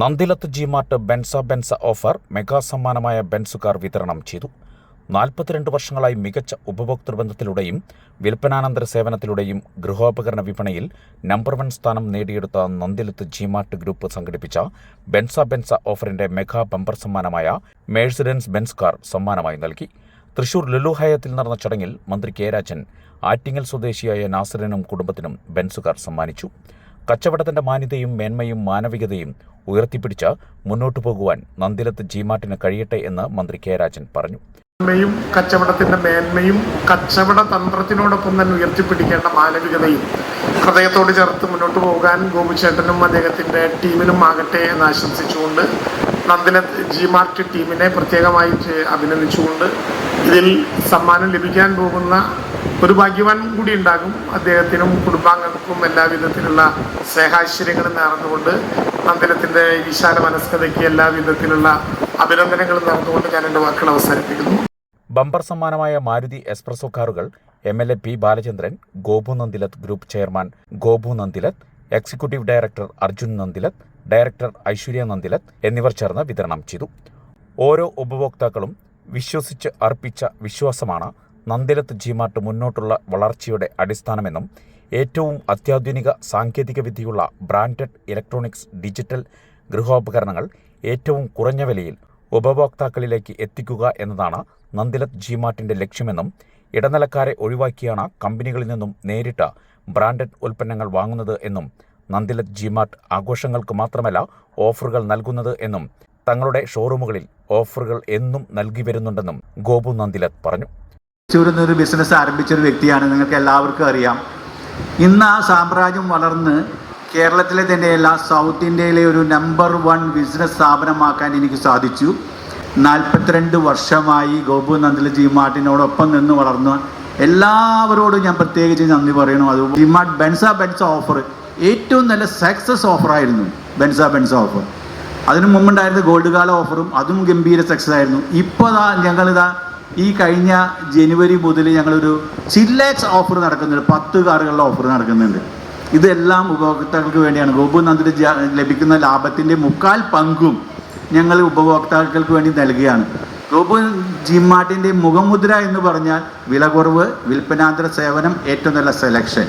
Nandilath G Mart Benz Benz offer mega സമ്മാനമായ Benz car വിതരണം ചെയ്തു. നാൽപ്പത്തിരണ്ട് വർഷങ്ങളായി മികച്ച ഉപഭോക്തൃ ബന്ധത്തിലൂടെയും വിൽപ്പനാനന്തര സേവനത്തിലൂടെയും ഗൃഹോപകരണ വിപണിയിൽ നമ്പർ വൺ സ്ഥാനം നേടിയെടുത്ത നന്ദിലത്ത് ജിമാർട്ട് ഗ്രൂപ്പ് സംഘടിപ്പിച്ച ബെൻസ ബെൻസ ഓഫറിന്റെ മെഗാ ബമ്പർ സമ്മാനമായ മേഴ്സിഡൻസ് ബെൻസ് കാർ സമ്മാനമായി നൽകി. തൃശൂർ ലുലു ഹയത്തിൽ നടന്ന ചടങ്ങിൽ മന്ത്രി കെ രാജൻ ആറ്റിങ്ങൽ സ്വദേശിയായ നാസറിനും കുടുംബത്തിനും ബെൻസുകാർ സമ്മാനിച്ചു. കച്ചവടത്തിന്റെ മാന്യതയും മേന്മയും മാനവികതയും ഉയർത്തിപ്പിടിച്ച് മുന്നോട്ടു പോകുവാൻ നന്ദിലത്ത് ജിമാർട്ടിന് കഴിയട്ടെ എന്ന് മന്ത്രി കെ രാജൻ പറഞ്ഞു. മേന്മയും കച്ചവടത്തിന്റെ മേന്മയും കച്ചവട തന്ത്രത്തിനോടൊപ്പം തന്നെ ഉയർത്തിപ്പിടിക്കേണ്ട മാനവികതയും ഹൃദയത്തോട് ചേർത്ത് മുന്നോട്ട് പോകാൻ ഗോപിച്ചേട്ടനും അദ്ദേഹത്തിന്റെ ടീമിനും ആകട്ടെ എന്ന് ആശംസിച്ചുകൊണ്ട് നന്ദിന ജി മാർട്ട് ടീമിനെ പ്രത്യേകമായി അഭിനന്ദിച്ചുകൊണ്ട് ഇതിൽ സമ്മാനം ലഭിക്കാൻ പോകുന്ന ഒരു ഭാഗ്യവാൻ കൂടി ഉണ്ടാകും. അദ്ദേഹത്തിനും കുടുംബാംഗങ്ങൾക്കും എല്ലാവിധത്തിലുള്ള സ്നേഹാശ്ചര്യങ്ങളും നേർന്നുകൊണ്ട് നന്ദിനത്തിന്റെ വിശാല മനസ്കതയ്ക്ക് എല്ലാ വിധത്തിലുള്ള അഭിനന്ദനങ്ങളും നടന്നുകൊണ്ട് ഞാൻ എന്റെ വാക്കുകൾ അവസാനിപ്പിക്കുന്നു. ബമ്പർ സമ്മാനമായ മാരുതി എക്സ്പ്രസോ കാറുകൾ M L A P Balachandran Gopu Nandilath group chairman Gopu Nandilath executive director Arjun Nandilath director Aishwarya Nandilath എന്നിവർ ചേർന്ന് വിതരണം ചെയ്തു. ഓരോ ഉപഭോക്താക്കളും വിശ്വസിച്ച് അർപ്പിച്ച വിശ്വാസമാണ് നന്ദിലത്ത് ജിമാർട്ട് മുന്നോട്ടുള്ള വളർച്ചയുടെ അടിസ്ഥാനമെന്നും ഏറ്റവും അത്യാധുനിക സാങ്കേതിക വിദ്യയുള്ള ബ്രാൻഡഡ് ഇലക്ട്രോണിക്സ് ഡിജിറ്റൽ ഗൃഹോപകരണങ്ങൾ ഏറ്റവും കുറഞ്ഞ വിലയിൽ ഉപഭോക്താക്കളിലേക്ക് എത്തിക്കുക എന്നതാണ് നന്ദിലത് ജിമാർട്ടിന്റെ ലക്ഷ്യമെന്നും ഇടനിലക്കാരെ ഒഴിവാക്കിയാണ് കമ്പനികളിൽ നിന്നും നേരിട്ട് ബ്രാൻഡഡ് ഉൽപ്പന്നങ്ങൾ വാങ്ങുന്നത് എന്നും നന്ദിലത് ജിമാർട്ട് ആഘോഷങ്ങൾക്ക് മാത്രമല്ല ഓഫറുകൾ നൽകുന്നത് എന്നും തങ്ങളുടെ ഷോറൂമുകളിൽ ഓഫറുകൾ എന്നും നൽകി വരുന്നുണ്ടെന്നും ഗോപു നന്ദിലത് പറഞ്ഞു. ഒരു ബിസിനസ് ആരംഭിച്ച ഒരു വ്യക്തിയാണ് നിങ്ങൾക്ക് എല്ലാവർക്കും അറിയാം. ഇന്ന് ആ സാമ്രാജ്യം വളർന്ന് കേരളത്തിലെ തന്നെയല്ല സൗത്ത് ഇന്ത്യയിലെ ഒരു നമ്പർ വൺ ബിസിനസ് സ്ഥാപനമാക്കാൻ എനിക്ക് സാധിച്ചു. നാൽപ്പത്തിരണ്ട് വർഷമായി ഗോപു നന്ദലജി മാർട്ടിനോടൊപ്പം നിന്ന് വളർന്നു എല്ലാവരോടും ഞാൻ പ്രത്യേകിച്ച് നന്ദി പറയണു. അത് ജിമാർട്ട് ബെൻസ ബെൻസ ഓഫർ ഏറ്റവും നല്ല സക്സസ് ഓഫറായിരുന്നു ബെൻസ ബെൻസ ഓഫർ അതിനു മുമ്പുണ്ടായിരുന്ന ഗോൾഡ് കാല ഓഫറും അതും ഗംഭീര സക്സസ് ആയിരുന്നു. ഇപ്പോൾ ഞങ്ങളിതാ ഈ കഴിഞ്ഞ ജനുവരി മുതൽ ഞങ്ങളൊരു ചില്ലാക്സ് ഓഫർ നടക്കുന്നുണ്ട്. പത്ത് കാറുകളുടെ ഓഫർ നടക്കുന്നുണ്ട്. ഇതെല്ലാം ഉപഭോക്താക്കൾക്ക് വേണ്ടിയാണ്. ഗോപു നന്ദിന് ലഭിക്കുന്ന ലാഭത്തിന്റെ മുക്കാൽ പങ്കും ഞങ്ങൾ ഉപഭോക്താക്കൾക്ക് വേണ്ടി നൽകുകയാണ്. ഗോപു ജിമാർട്ടിന്റെ മുഖമുദ്ര എന്ന് പറഞ്ഞാൽ വില കുറവ് വിൽപ്പനാന്തര സേവനം ഏറ്റവും നല്ല selection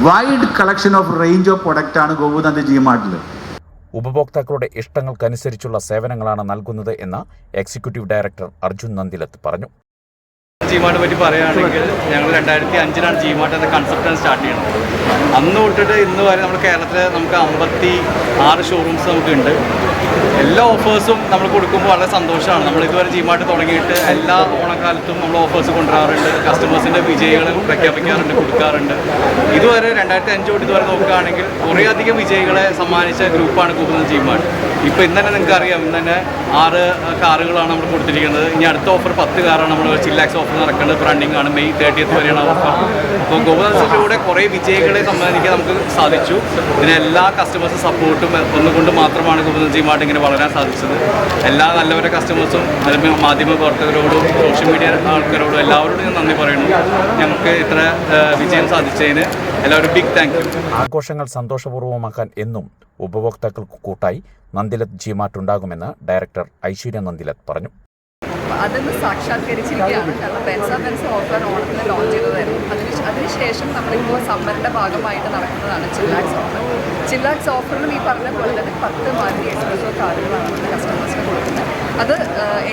wide collection of range of പ്രൊഡക്റ്റാണ് ഗോപു നന്ദി ജിമാർട്ടിൽ ഉപഭോക്താക്കളുടെ ഇഷ്ടങ്ങൾക്കനുസരിച്ചുള്ള സേവനങ്ങളാണ് നൽകുന്നത് എന്ന് എക്സിക്യൂട്ടീവ് ഡയറക്ടർ അർജുൻ നന്ദിലത്ത് പറഞ്ഞു. ജിമാർട്ട് പറ്റി പറയുകയാണെങ്കിൽ ഞങ്ങൾ രണ്ടായിരത്തി അഞ്ചിലാണ് ജിമാർട്ട് എന്ന കൺസെപ്റ്റ് സ്റ്റാർട്ട് ചെയ്യുന്നത്. അന്ന് തൊട്ടിട്ട് ഇന്ന് വരെ നമ്മുടെ കേരളത്തിൽ നമുക്ക് അമ്പത്തി ആറ് ഷോറൂംസ് നമുക്കുണ്ട്. എല്ലാ ഓഫേഴ്സും നമ്മൾ കൊടുക്കുമ്പോൾ വളരെ സന്തോഷമാണ്. നമ്മൾ ഇതുവരെ ജീമായിട്ട് തുടങ്ങിയിട്ട് എല്ലാ ഓണക്കാലത്തും നമ്മൾ ഓഫേഴ്സ് കൊണ്ടുവരാറുണ്ട്. കസ്റ്റമേഴ്സിന്റെ വിജയികൾ പ്രഖ്യാപിക്കാറുണ്ട് കൊടുക്കാറുണ്ട്. ഇതുവരെ രണ്ടായിരത്തി അഞ്ച് തൊട്ട് ഇതുവരെ നോക്കുകയാണെങ്കിൽ കുറേയധികം വിജയികളെ സമ്മാനിച്ച ഗ്രൂപ്പാണ് കൂടുതൽ ജിമാർട്ട് ഇപ്പോൾ ഇന്ന് തന്നെ നിങ്ങൾക്ക് അറിയാം ഇന്ന് തന്നെ ആറ് കാറുകളാണ് നമ്മൾ കൊടുത്തിരിക്കുന്നത്. ഇനി അടുത്ത ഓഫർ പത്ത് കാറാണ് നമ്മൾ ചില്ലാക്സ് ഓഫർ നടക്കുന്നത് റണ്ണിംഗ് ആണ് മെയ് തേർട്ടിയത്ത് വരെയാണ് ഓഫർ അപ്പോൾ ഗോകുലത്തിലൂടെ കുറേ വിജയങ്ങളെ സമ്മാനിക്കാൻ നമുക്ക് സാധിച്ചു. ഇതിന് എല്ലാ കസ്റ്റമേഴ്സും സപ്പോർട്ടും ഒന്നുകൊണ്ട് മാത്രമാണ് ജിമാർട്ട് ഇങ്ങനെ വളരാൻ സാധിച്ചത്. എല്ലാ നല്ലവരെ കസ്റ്റമേഴ്സും അല്ലെങ്കിൽ മാധ്യമ പ്രവർത്തകരോടും സോഷ്യൽ മീഡിയ ആൾക്കാരോടും എല്ലാവരോടും ഞാൻ നന്ദി പറയുന്നു. ഞങ്ങൾക്ക് ഇത്ര വിജയം സാധിച്ചതിന് എല്ലാവരും ബിഗ് താങ്ക് യു ആഘോഷങ്ങൾ സന്തോഷപൂർവമാക്കാൻ എന്നും ഉപഭോക്താക്കൾക്ക് കൂട്ടായി നന്ദിലത് ജിമാറ്റ് ഉണ്ടാകുമെന്ന് ഐശ്വര്യ നന്ദിലത് പറഞ്ഞു അതൊന്ന് സാക്ഷാത്കരിച്ചിരിക്കുകയാണ്. കാരണം പെൻസ പെൻസ ഓഫർ ഓണത്തിന് ലോഞ്ച് ചെയ്തതായിരുന്നു. അതിന് അതിനുശേഷം നമ്മളിപ്പോൾ സമ്മറിന്റെ ഭാഗമായിട്ട് നടക്കുന്നതാണ് ചില്ലാക്സ് ഓഫർ ചില്ലാക്സ് ഓഫറിലും ഈ പറഞ്ഞ പോലെ തന്നെ പത്ത് മാരുതി എക്സ്പ്രസോ കാറുകളാണ് നമ്മൾ കസ്റ്റമേഴ്സിന് കൊടുക്കുന്നത്. അത്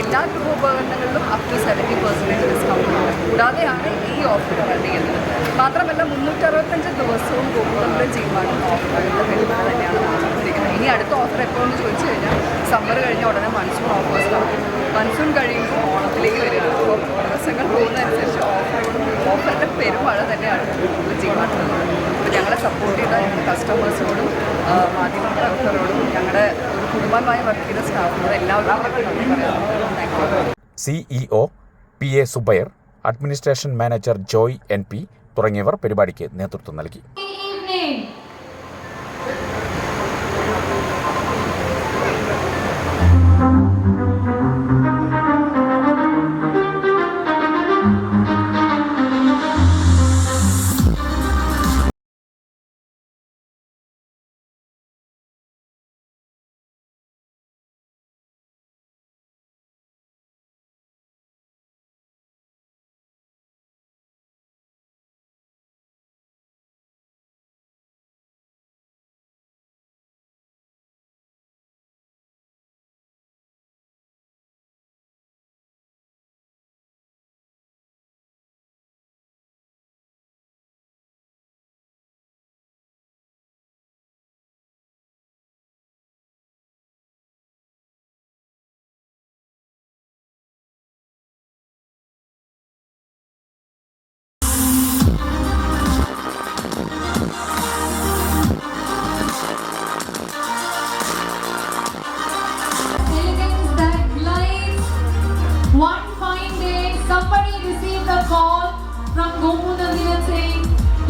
എല്ലാ എല്ലാ ഉപകരണങ്ങളിലും up to seventy percentage discount ഉണ്ട് കൂടാതെയാണ് ഈ ഓഫർ റൺ ചെയ്യുന്നത്. മാത്രമല്ല മുന്നൂറ്ററുപത്തഞ്ച് ദിവസവും ഗോകുലങ്ങളുടെ ചെയ്യുവാനും ഓഫറുകളുടെ വരുന്നത് തന്നെയാണ് നടത്തിയിരിക്കുന്നത് ഇനി അടുത്ത ഓഫർ എപ്പോഴെന്ന് ചോദിച്ചു കഴിഞ്ഞാൽ സമ്മർ കഴിഞ്ഞ ഉടനെ മൺസൂൺ ഓഫേഴ്സ് നടക്കും. മൺസൂൺ കഴിയുമ്പോൾ ഓണത്തിലേക്ക് വരികയാണ് അപ്പോൾ ദിവസങ്ങൾ പോകുന്നതനുസരിച്ച് ഓഫർ ഓഫറിന്റെ പെരുമഴ തന്നെയാണ് നമ്മൾ ചെയ്യുന്നത് അപ്പോൾ ഞങ്ങളെ സപ്പോർട്ട് ചെയ്ത ഞങ്ങളുടെ കസ്റ്റമേഴ്സിനോടും മാധ്യമ പ്രവർത്തകരോടും ഞങ്ങളുടെ ഒരു കുടുംബമായി വർക്ക് ചെയ്ത സ്റ്റാഫിനോട് എല്ലാവരോടും നന്ദി പറയാം. CEO P A Zubair administration manager Joy N P തുടങ്ങിയവർ പരിപാടിക്ക് നേതൃത്വം നൽകി.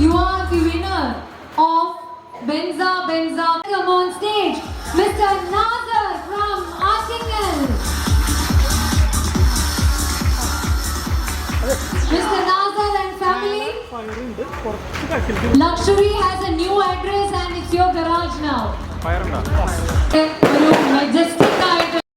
You are the winner of Benza Benza. Come on stage, Mr. Nazar from Artingan. Mr. Nazar and family. Luxury has a new address and it's your garage now. Eh, Majestic item.